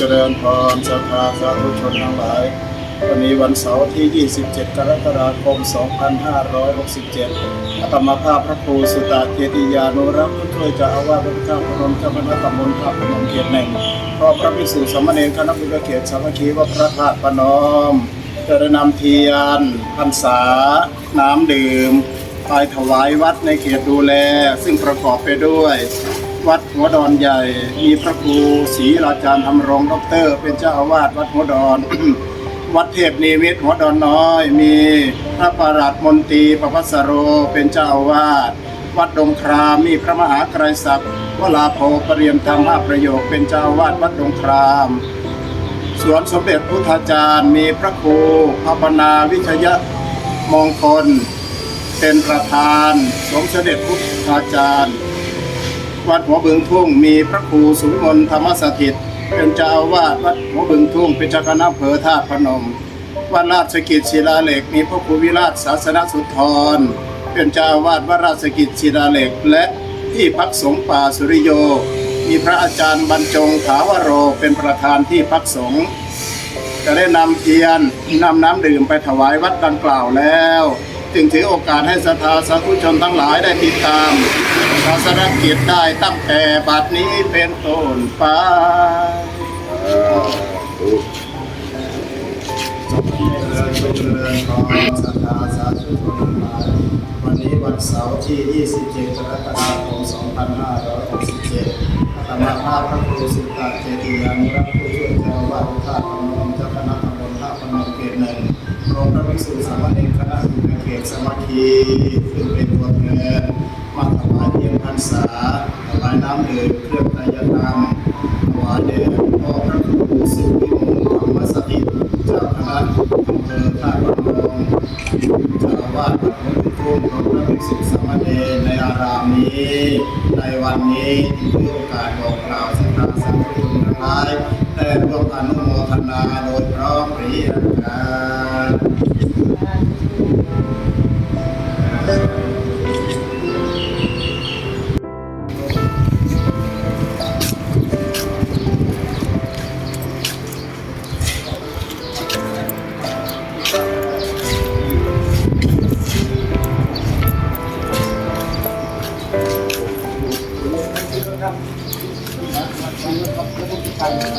เจริญพรศรัทธาสาธุชนทั้งหลาย วันนี้วันเสาร์ที่ 27 กรกฎาคม 2567อาตมาภาพพระครูสุตตะเจติยานุรักษ์ผู้ช่วยจ้าอาว่าสวัดท่าพนมเจ้าคณะตำบลท่าพนมเขตหนึ่งพร้อมพระภิกษุสามเณรคณะบุญเขตสามัคคีวัดพระธาตุพนมจะนำเทียนพรรษา น้ำดื่มไปถวายวัดในเขตดูแล ซึ่งประกอบไปด้วย วัดหัวดอนใหญ่ มีพระครูศรีราชาธรรมรงค์ด็อกเตอร์ เป็นเจ้าอาวาสวัดหัวดอน วัดเทพนิมิตหัวดอนน้อย มีพระประหลัดมนตรีประพัสโรเป็นเจ้าอาวาสวัดดงครามมีพระมหาไกรศักดิ์วลาโภปรเรียมธรรมห้าประโยคเป็นเจ้าอาวาสวัดดงครามสวนสมเด็จพุทธาจารย์มีพระครูพระปนาวิชยมงคล เป็นประธาน สมเด็จพุทธาจารย์ วัดหัวบึงทุ่งมีพระครูสุวิมลธรรมสถิต เป็นเจ้าอาวาสวัดหัวบึงทุ่งเป็นเจ้าคณะอำเภอท่าตุพนมวัดราชกิจศิลาเหล็ก มีพระครูวิราชศาสนสุนทร เป็นเจ้าอาวาสวัดราชกิจศิลาเหล็ก และที่พักสงฆ์ป่าสุริโย มีพระอาจารย์บรรจงถาวโรเป็นประธานที่พักสงฆ์จะได้นำเทียนนำน้ำดื่มไปถวายวัดดังกล่าวแล้ว จึงถือโอกาสให้ศรัทาสาธุชนทั้งหลายได้ติดตามศาสนกิจได้ตั้งแต่บัดนี้เป็นต้นไปวันนี้วันเสาร์ที่ 27กรกฎาคม 2567อาตมภาพพระครูสุตตะเจติยานุรักษ์ผู้ช่วยเจ้าอาวาสวัดท่าพนมเจ้าคณะตำบลท่าพนมเขตหนึ่งรวมพระภิกษุสามเณรคณะอยู่ใน เขตสามัคคีขึ้นเป็นตัวแทนมาถวายเทียนพรรษา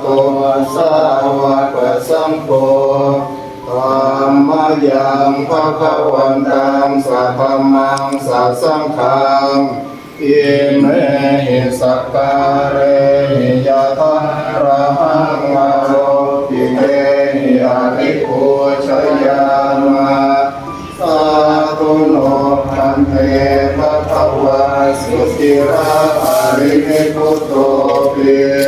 โตสาวกสังโฆธัมมยังภะคะวันตังสัทธัมมังสัสังฆังอิเมหิสักการเหิยะทาระหังวาโรปิเตหิอาริภูชยามาสาธุโนพันเทภะคะวะสุติราภารินิพุตโตปิปั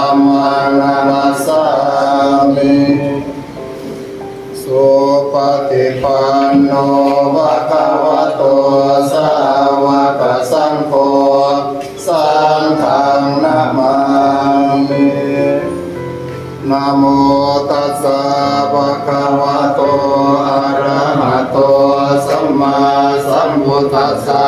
Father.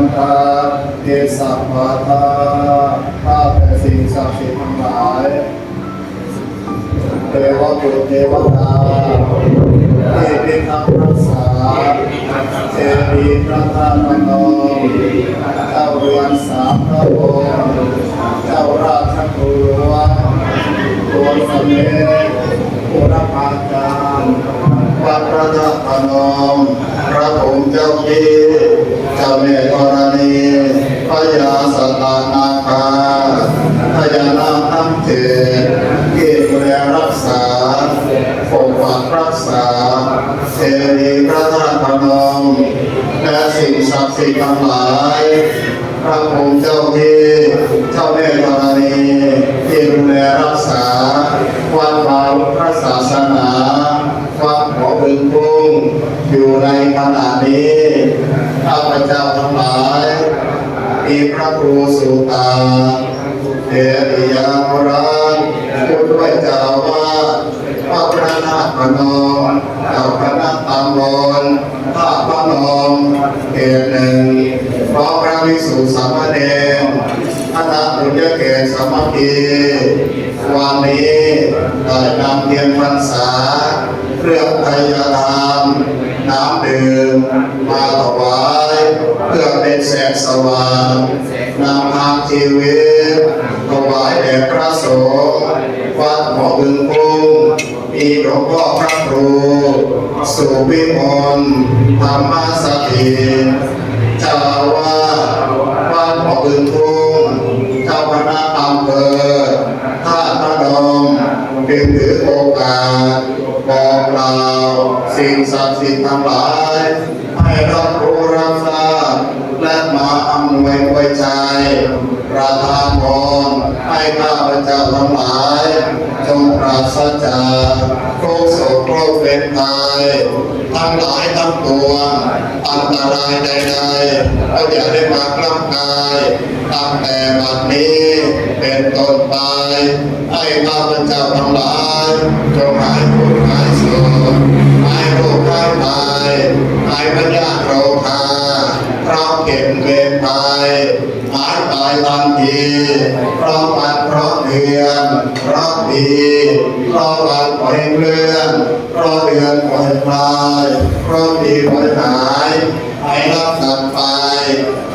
วันตาเทสัพพะทาข้าแต่สิ่งศักดิ์สิทธิ์ทั้งหลายเทวบุตรเทวดาที่พิทักษ์รักษาเจดีพระธาตุพนมเจ้าเรือนสามพระองค์เจ้าราชครูหลวงตัว ลท่าพนมเขตหนึ่งพร้อมพระวิสุสามเณรคณะบุญเกศสามัคคีวันนี้ได้นำเทียนพรรษาเครื่องไทยธรรมน้ำดื่มมาถวายเพื่อเป็นแสงสว่างนำทางชีวิตถวายแด่พระสงฆ์วัดหมอบึงกุ้งมีหลวงพ่อพระครู สุวิมลธรรมสถิตเจ้าอาวาสวัดหมอบึงกุ้งเจ้าคณะอำเภอท่าพนมเป็นถือโอกาสบอกกล่าวสิ่งศักดิ์สิทธิ์ทั้งหลาย ให้รับรู้รับทราบและมาอำนวยไว้ใจประทานพรให้ข้าพเจ้าทั้งหลาย จงปราศจาก โรคโศกโรคเป็นภัยทั้งหลายทั้งปวงอันตรายใดๆก็อย่าได้มากล้ำกายตั้งแต่บัดนี้ เป็นต้นไปให้ข้าพเจ้าทั้งหลายจงหายปวดหายโศกหายโรคหายภัยหายพยาธิโรคาย พราะเก็บเวรภัยหายตายทันทีเพราะวันเพราะเดือนเพราะปีเพราะวันปล่อยเลื่อนเพราะเดือนปล่อยคลายเพราะปีปล่อยหายให้รับสัตว์ไป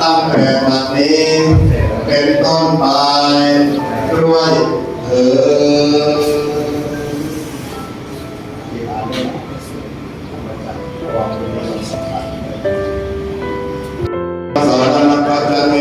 ตั้งแต่บัดนี้ เป็นต้นไปด้วยเถิดส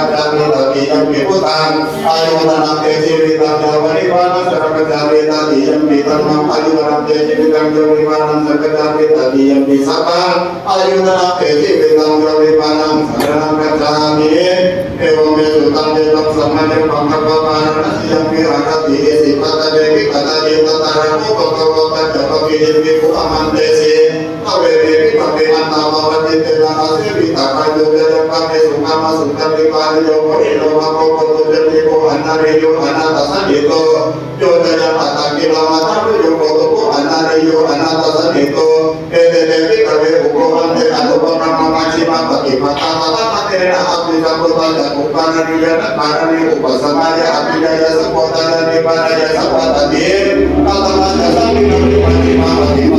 kepadamu bagi yang diputang Ayo tanam desi bintang jauh beriman Sekedar kita diem di tanam Ayo tanam desi bintang jauh beriman Sekedar kita diem di sapa Ayo tanam desi bintang jauh beriman Sekedar kita amin Ewa mesutan tetap sama Yang pangkat bapak Yang pirakat diisi Kata dekik kata kita Tarang ikut โมภะคะวะตัจจะภะกิริวิภุอมันเตสิอเวเรวิปะเปอันตาวะวัจเตนะอาเสวิตาคายุเตนะปะเมสุขามาสุขันติปานิโยโมหิโนภะโกโกตุเจติโกอันนาเรโยอนาตสันิโตโยตยะปะตะกิลามาทัพโยโกตุโกอัน นาเรโยอนาตสันติโตเอเตเตวิกะเวอุโกวันเตอนุปะมะมะจิมาปะติมาตาตะตะเตนะอภิสัมพุทธะอุปาณนิยะปาณิอุปสมายะอภิยะสัพพะตะนิปานายะสัพพะตะเตตัตมะจะสัมมิโนปะติมาปะติมา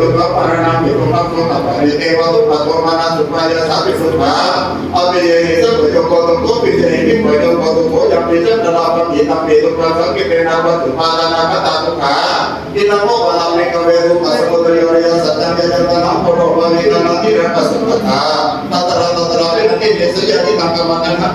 tetap karena di rumah kota. Dari Ewa eh, tuh patok mana supaya sapi suka tapi yang itu bojok kotor kopi jadi ini bojok kotor kopi yang bisa dalam apa kita itu merasa nama suka kita mau malam itu masuk ke teori yang sedang kita tanam pondok bagi tidak masuk kota antara ini mungkin biasanya di tangkap makan nak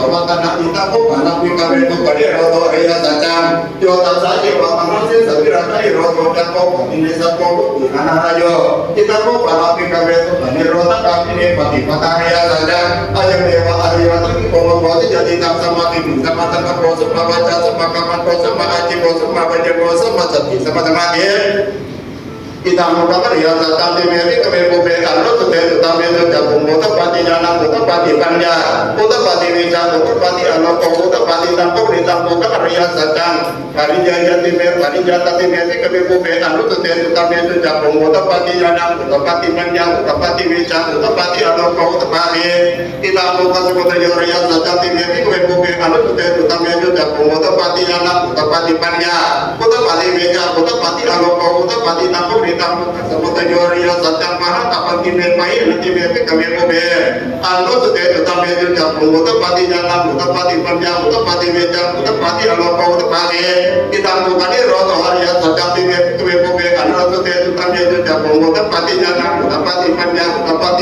makan kita mau malam itu pada teori yang sedang jual saja makan Moses sabirata iroto tako kamine sako kunana hayo kita ko palapi kabeto banirota kamine pati patahaya sada aja dewa ariyata ki komo kote jadi tak sama tim sama tangkap ko sama baca sama kaman ko sama aji ko sama baca ko sama sati sama sama dia kita mau kabar ya tentang di meri ke meri kubel kalau tuh dari tentang meri pati jalan mau pati panja mau pati meja mau pati anak kau mau pati tangkuk di tangkuk kan sedang hari jaya di meri hari jaya di meri ke meri kubel kalau tuh meri pati jalan mau pati panja mau pati meja mau tuh pati anak kau mau tuh pati kita mau tuh sebut aja ria sedang di meri ke meri meri pati jalan mau pati panja mau pati meja mau tuh pati anak kau mau pati ಜೋರಿಯ ಸತ್ಯಮಹ ತಪಂತಿ ಮೇಲ್ಮೈ ನತಿ ಮೇಲ್ಮೆ ಕವಿಮುಬೆ ಅಲ್ಲೋ ಸುತೆ ತಮೇ ಜಪು ಉತಪತಿ ಜನ ಉತಪತಿ ಪಂಚ ಉತಪತಿ ವೇಚ ಉತಪತಿ ಅಲೋಕ ಉತಪತಿ ಇದನ್ನು ತನಿ ರೋಗ ಹರಿಯ ಸತ್ಯತಿ ಮೇಲ್ಮೆ ಕವಿಮುಬೆ ಅಲ್ಲೋ ಸುತೆ ತಮೇ ಜಪು ಉತಪತಿ ಜನ ಉತಪತಿ ಪಂಚ ಉತ ปิตุปะโสตะปะเรเทวะตุปะโตมานะสุปายะสัพพิสุทธาอภิเยหิสัพพโยโกตุโกปิเยหิปะโยโกตุโกยัมปิจันตระปะปิตัมปิตุปะสังก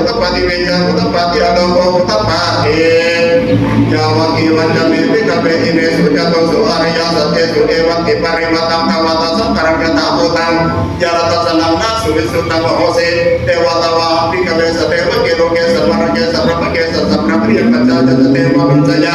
utapati wejang utapati adopo utapati Jawa kiwan jamiti kabe ini suja tosu satya sudewat iparimatam kawatasa karangkata abutan jarata sanamna subisuta bahose dewata wahdi kabe satewa kiroke samarake sabrapake sasabrapri yang kaca jata dewa mencaja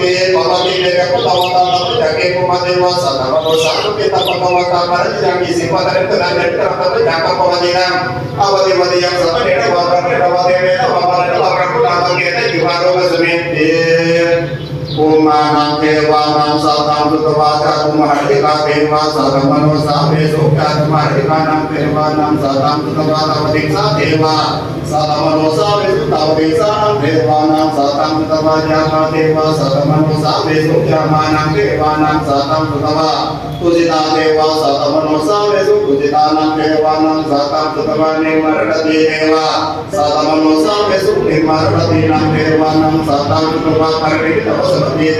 Oh मानां देवानां सातां सुतवाचात्महर्तिका देवा सरमनो साभे सौख्यात्महर्तिकानां देवानां सातां सुतवाचापतिक्षा देवा सरमनो साभे सुतावदेशानां देवानां सातां सुतवाचात्मा देवा सरमनो साभे सौख्यमानां देवानां सातां सुतवा पूजिता देवा सतमनो सावेषु पूजितानां देवानां सातां सुतमाने मरणति देवा सतमनो सावेषु निर्मरणतीनां देवानां सातां सुतवा परिणितवसति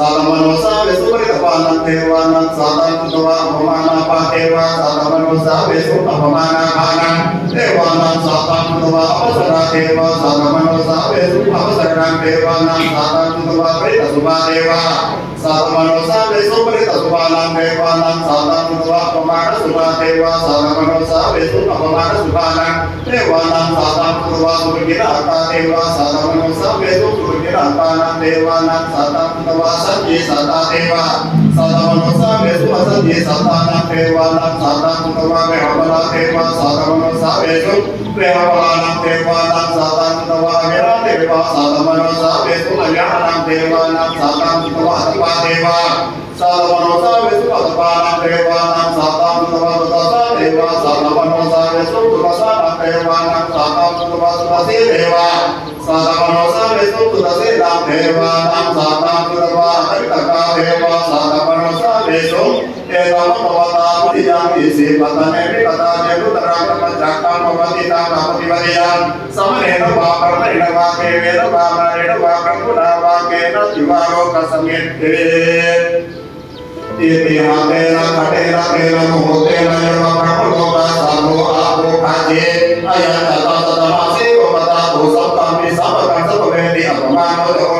సాధమనోసా వెసుపరితపాన దేవాన సాధాకృతవా అవమాన పాఠేవా సాధమనోసా వెసు అవమాన భాగం देवानां सातां कृत्वा अपसरा देव साधमनवसा वेसु अपसरणां देवानां सातां कृत्वा प्रेतसुभा देवा साधमनवसा वेसु प्रेतसुभानां देवानां सातां कृत्वा अपमानसुभा देवा साधमनवसा वेसु अपमानसुभानां देवानां सातां कृत्वा सुरगिरहता देवा साधमनवसा वेसु सुरगिरहतानां देवानां सातां कृत्वा सत्ये सता देवा साधमनवसा वेसु असत्ये सतानां देवानां सातां कृत्वा वेहवला देवा साधमनवसा దేవేషు ప్రేమపానాం దేవానాం సాతాం తవావేరా దేవా సాధమనోసా వేసు కళ్యాణాం దేవానాం సాతాం తవాదివా దేవా. సాధమనోసా వేసు పదపానాం దేవానాం సాతాం తవాదసా దేవా. సాధమనోసా వేసు దురసానాం దేవానాం సాతాం తవాదసే దేవా. సాధమనోసా వేసు దురసే నాం దేవానాం సాతాం తవాదసే దేవా సాధమనోసా वेशो तेसाम भवतामुति जामीसे पतने भी पताजेनु तराकम जाकम भवति ताम नामतिवदियान समनेन वाकर्म इडवाके वेद वामनेन वाकर्म पुनावाकेन जीवारो कसमेते तेतेहा तेरा खटेरा तेरा मोहतेरा यमा प्रभुलोका सामो आपो खाजे अयं तथा तथा मासे को पता भूसम तम्पि सब कर्तव्य अपमानो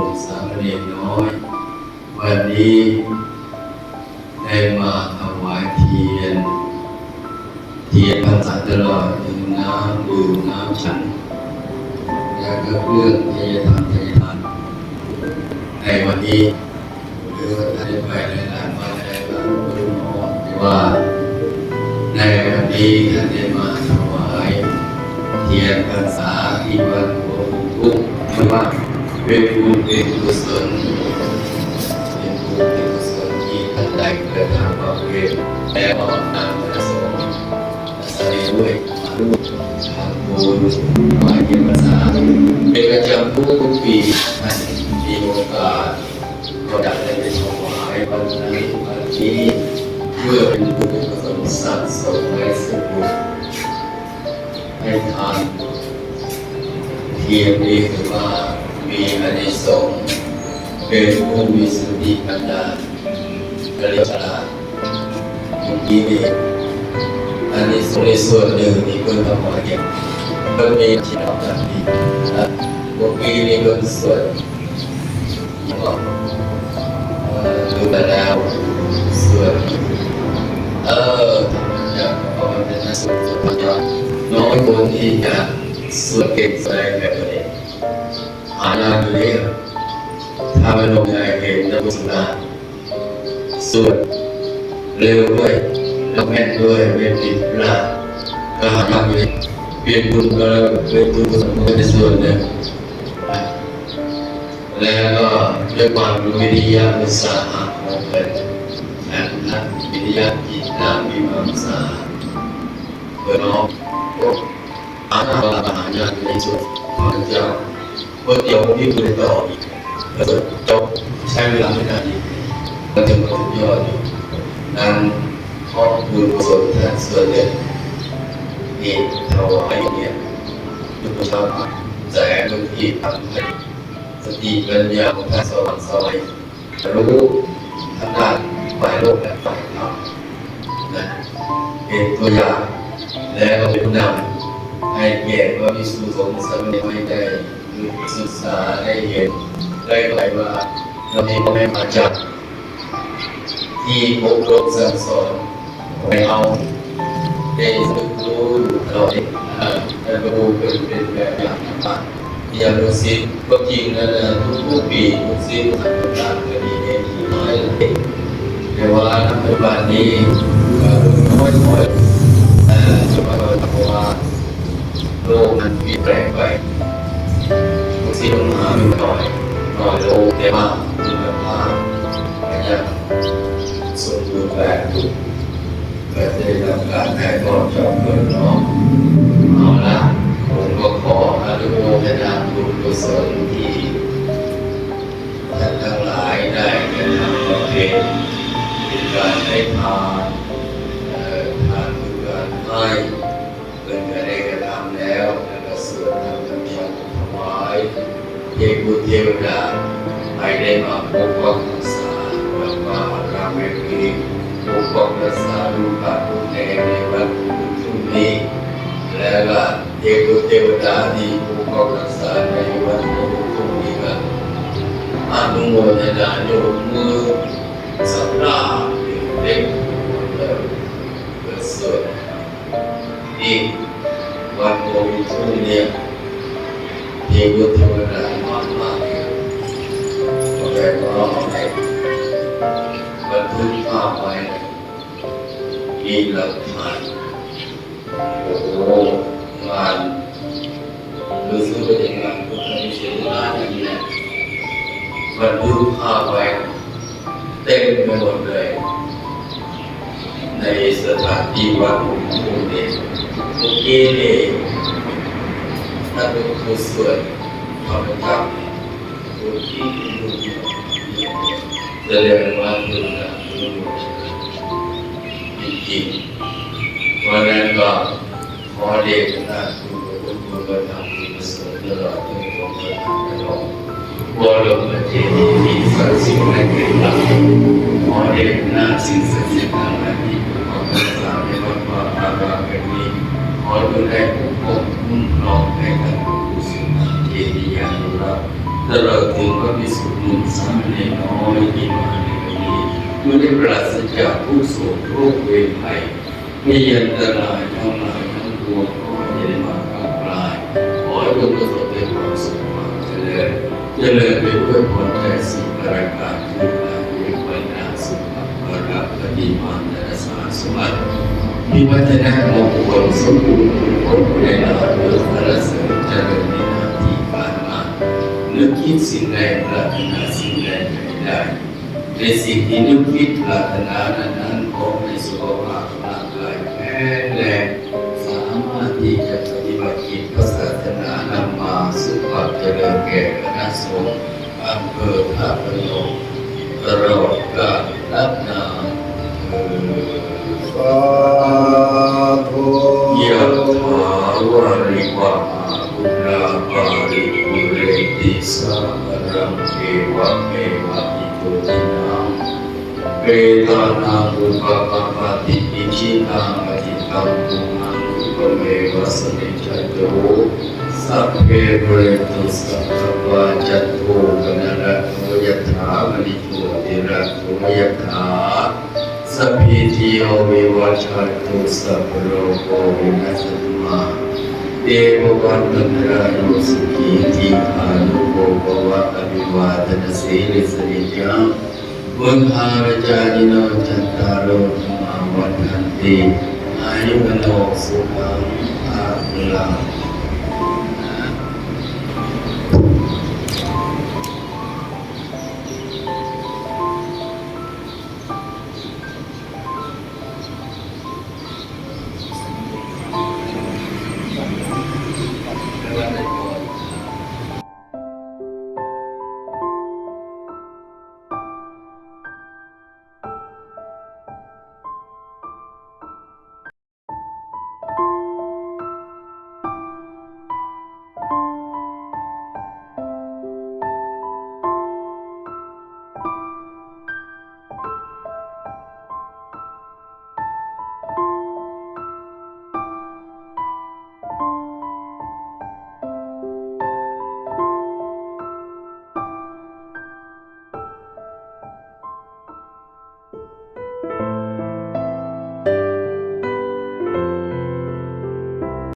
สุทธิหนุ่มสามเณรน้อย วันนี้ได้มาถวายเทียน เทียนพรรษาตลอดถึงน้ำดื่มน้ำฉัน แล้วก็เรื่องเทยทานเทยทานในวันนี้หรือว่าท่านไปในหลายวันในหลายวันแต่ว่า ในวันนี้ท่านได้มาถวายเทียนพรรษาที่วัดหัวหุ่นทุกข์ไม่ว่า เป็นบุญเป็นกุศลเป็นบุญเป็นกุศลที่ท่านได้กระทำมาเป็นแล้วก็นำมาส่งใส่ด้วยมาร่วมทำบุญไหว้เทียนพรรษาเป็นประจำทุกทุกปีท่านมีโอกาสก็ได้ไปถวายวันนั้นวันนี้เพื่อเป็นบุญกุศลสะสมไว้สืบบุญให้ทานเพียงนี้ถือว่า มีอานิสงส์เป็นผู้มีสติปัญญาเรียฉลาดมื่อกี้นี่อันนี้ในส่วนหนึ่งที่คุณต้องมาเก็บก็มีที่เราจัดดีนะเมื่อกี้นี่ก็ส่วนดูแลแล้วส่วนเอออยากเอาเป็นนักสุดสุดยอดน้อยคนที่จะส่วดเก่งแสดงแบบนี้ หายากเลยอะถ้าไม่ลงใจเห็นนักบุญนาสวดเร็วด้วยแล้วแม่นด้วยไม่ผิดพลาดก็หายากเลยเปลี่ยนบุญก็เป็นบุญกุศลก็เป็นส่วนหนึ่งแล้วก็ด้วยความวิริยะอุตสาหะของเพิ่นและนักวิทยาจิตนาวิมังสาเพื่อน้องอาณาบาหายาในสุดของเจ้า เพื่อเดี๋ยวพี่บุญต่ออีกแล้วจบใช้เวลาไม่นานอีกก็จะมาถึงยอดอยู่นั้นขอบคุณกุศลท่านส่วนหนึ่งที่ถวายเนี่ยทุกชาวแสงดวงที่ทำให้สติปัญญาของท่านสว่างสวัยรู้ทางด้านฝ่ายโลกและฝ่ายธรรมนะเป็นตัวอย่างและก็เป็นผู้นำให้แก่พระวิสุทธิสงฆ์สามเณรให้ได้ ศึกษาได้เห็นได้ไหลว่าเรามีพ่อแม่มาจากที่อบรมสั่งสอนให้เอาได้ศึกรู้อยู่ตลอดเอ่อได้รู้เป็นเป็นแบบอย่างต่างๆอย่างรู้สิก็จริงนะนะทุกปีทุกสิ่งต่างๆก็ดีได้ดีน้อยเลยแต่ว่าณปัจจุบันนี้เอ่อน้อยน้อยเอ่อจะมาเพราะว่าโลกมันเปลี่ยนแปลงไป บางทีมันหาไม่น้อยน้อยลงแต่ว่าคุณภาพก็ยังสมบูรณ์แบบอยู่ก็จะได้รับการถ่ายทอดจากเพื่อนน้องเอาละผมก็ขออนุโมทนาบุญกุศลที่ท่านทั้งหลายได้กระทำประเพณีเป็นการให้ทานทานคือการให้ เทพุเทวดาให้ได้มาปกป้องรักษาแล้วก็ราแห่งนี้ปกป้องรักษาลูกหลานผู้แทนในวันพรุ่งนี้แล้วก็เทพุเทวดาที่ปกป้องรักษาในวันพรุ่งนี้ก็อนุโมทนาโยมมือสัปดาห์เล็กเริ่มเกิดสดอีกวันโกวิทุเนี่ยเทวเทวดา ก็แปลว่าให้บันทึกภาพไว้มีหลักฐานโอ้โหงานรู้สึกว่าเป็นงานพุทธนิเทศงานอย่างนี้บันทึกภาพไว้เต็มไปหมดเลย ในสถานที่วัดหลวงปู่เนี่ยเมื่อกี้นี่ท่านเป็นครูสวดธรรมธรรมผู้ที่ดู แสดงว่าคุณนะคุณจริงๆวันนั้นก็ขอเด็กนะคุณคุณคุณก็ทำคุณประสงค์ตลอดที่ผมก็ทำตลอดวรมเจดีย์สักสิ่งในเกิดลักขอเด็กน้าสิ่งศักดิ์สิทธิ์ทั้งหลายที่ขอพระสามในวัดวาอารามแห่งนี้ขอดูแลปกป้องคุ้มครองให้ ตลอดถึงพระพิสุทธิ์สามเณรน้อยที่มาในวันนี้เมื่ได้ปราศจากผู้สูงโรคเวรภัยมีอันตรายทั้งหลายทั้งปวงขอให้ได้มาก้าวกลายขอให้บุญกุศลเป็นความสุขความเจริญเจริญไปด้วยผลแต่สิ่งประการทุกอย่างด้วยปัญญาสุขภารับปฏิมาและสาสมัติมีวัฒนธรรมมงคลสมบูรณ์ผลในลาภเลิศพระเสริฐเจริญ นึกคิดสิ่งใดปรารถนาสิ่งใดไม่ได้ในสิ่งที่นึกคิดปรารถนานั้นนั้นขอให้สุขภาพร่างกายแข็งแรงสามารถที่จะปฏิบัติกิจพระศาสนานำมาซึ่ความเจริญแก่คณะสงฆ์อำเภอท่าพนมตลอดกาลนับนานเออาธุยะถาวริวา สารังเอวะเมวะอิโตทินังเปตานังอุปปาปาติอิชิตังอธิตังตุมังอุปเมวะสมิจจโตสัพเพเรตุสัพพปะจัตโตกนระโตยะถามณิโตติระโตยะถาสัพพิติโยวิวัชชันตุสัพพโรโควินัสตุมา देवोपन्तग्रहणोऽसुकीतिभानुकोपवाकविवादनसेनसरित्यां बुद्धारचारिणो